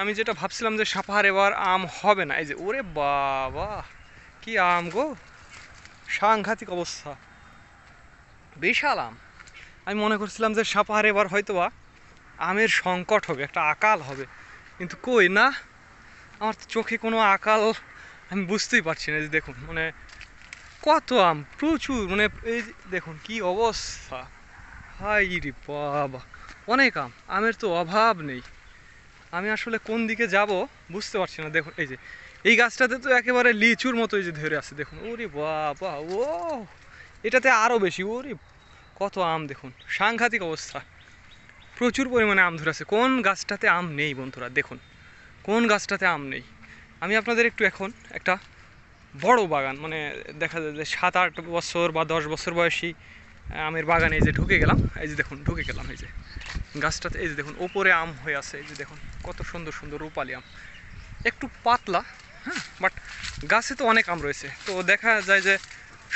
আমি যেটা ভাবছিলাম যে সাপাহার এবার আম হবে না, এই যে ওরে বাবা, কি আম গো? সাংঘাতিক অবস্থা। বিশাল আম। আমি মনে করছিলাম যে সাপাহার এবার হয়তোবা আমের সংকট হবে, একটা আকাল হবে। কিন্তু কই না, আমার তো চোখে কোনো আকাল আমি বুঝতেই পারছি না যে দেখুন মানে কত আম, প্রচুর মানে এই দেখুন কি অবস্থা। হাই রে বাবা, অনেক আম, আমের তো অভাব নেই। আমি আসলে কোন দিকে যাব বুঝতে পারছি না। দেখুন, এই যে, এই গাছটাতে তো একেবারে লিচুর মতো এই যে ধরে আছে, দেখুন। ওরে বাবা, ও, এটাতে আরও বেশি, ওরে, কত আম, দেখুন। সাংঘাতিক অবস্থা। প্রচুর পরিমাণে আম ধরে আছে। কোন গাছটাতে আম নেই বন্ধুরা, দেখুন। কোন গাছটাতে আম নেই। আমি আপনাদের একটু এখন একটা বড় বাগান মানে দেখা যায় যে সাত আট বছর বা দশ বছর বয়সী আমের বাগানে এই যে ঢুকে গেলাম। এই যে দেখুন, ঢুকে গেলাম, এই যে। গাছটাতে এই যে দেখুন, ওপরে আম হয়ে আছে, এই যে দেখুন। কত সুন্দর সুন্দর রূপালি আম। একটু পাতলা হ্যাঁ বাট গাছে তো অনেক আম রয়েছে। তো দেখা যায় যে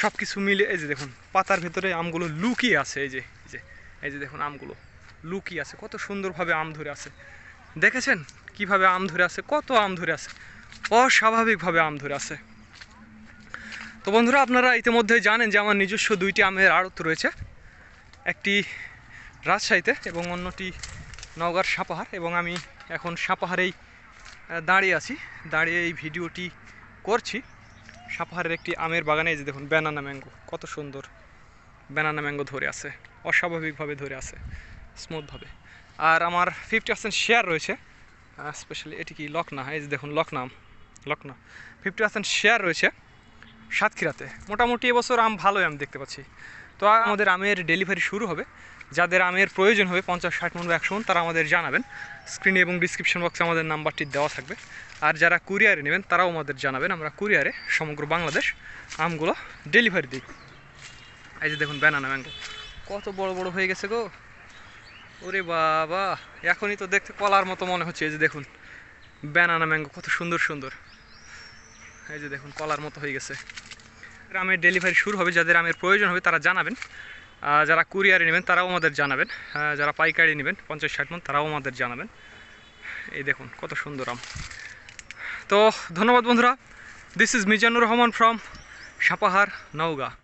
সব কিছু মিলে, এই যে দেখুন, পাতার ভেতরে আমগুলো লুকিয়ে আছে, এই যে এই যে এই যে দেখুন আমগুলো লুকিয়ে আছে, কত সুন্দরভাবে আম ধরে আছে। দেখেছেন কীভাবে আম ধরে আছে? কত আম ধরে আছে? অস্বাভাবিকভাবে আম ধরে আছে। তো বন্ধুরা, আপনারা ইতিমধ্যে জানেন যে আমার নিজস্ব দুইটি আমের আড়ত রয়েছে। একটি রাজশাহীতে এবং অন্যটি নওগাঁর সাপাহার এবং আমি এখন সাপাহারেই দাঁড়িয়ে আছি। দাঁড়িয়ে এই ভিডিওটি করছি। সাপাহারের একটি আমের বাগানে যে দেখুন, ব্যানানা ম্যাঙ্গো, কত সুন্দর ব্যানানা ম্যাঙ্গো ধরে আছে, অস্বাভাবিকভাবে ধরে আছে, স্মুথভাবে। আর আমার ফিফটি পার্সেন্ট শেয়ার রয়েছে স্পেশালি এটি কি লকনা? এই যে দেখুন, লকনা আম, লকনা। ফিফটি পার্সেন্ট শেয়ার রয়েছে সাতক্ষীরাতে। মোটামুটি এবছর আম ভালোই আমি দেখতে পাচ্ছি। তো আমাদের আমের ডেলিভারি শুরু হবে। যাদের আমের প্রয়োজন হবে পঞ্চাশ, ষাট মন বা একশো মন, তারা আমাদের জানাবেন। স্ক্রিনে এবং ডিসক্রিপশন বক্সে আমাদের নাম্বারটি দেওয়া থাকবে। আর যারা কুরিয়ারে নেবেন, তারাও আমাদের জানাবেন। আমরা কুরিয়ারে সমগ্র বাংলাদেশ আমগুলো ডেলিভারি দিই। এই যে দেখুন ব্যানানা ম্যাঙ্গো কত বড় বড় হয়ে গেছে গো। ওরে বাবা, এখনই তো দেখতে কলার মতো মনে হচ্ছে। এই যে দেখুন ব্যানানা ম্যাঙ্গো কত সুন্দর সুন্দর। এই যে দেখুন, কলার মতো হয়ে গেছে। আমের ডেলিভারি শুরু হবে, যাদের আমের প্রয়োজন হবে তারা জানাবেন। যারা কুরিয়ারে নেবেন তারাও আমাদের জানাবেন। যারা পাইকারি নেবেন, পঞ্চাশ ষাট মন, তারাও আমাদের জানাবেন। এই দেখুন, কত সুন্দর আম। তো ধন্যবাদ বন্ধুরা। This is Mizanur Rahman from Sapahar Naogaon.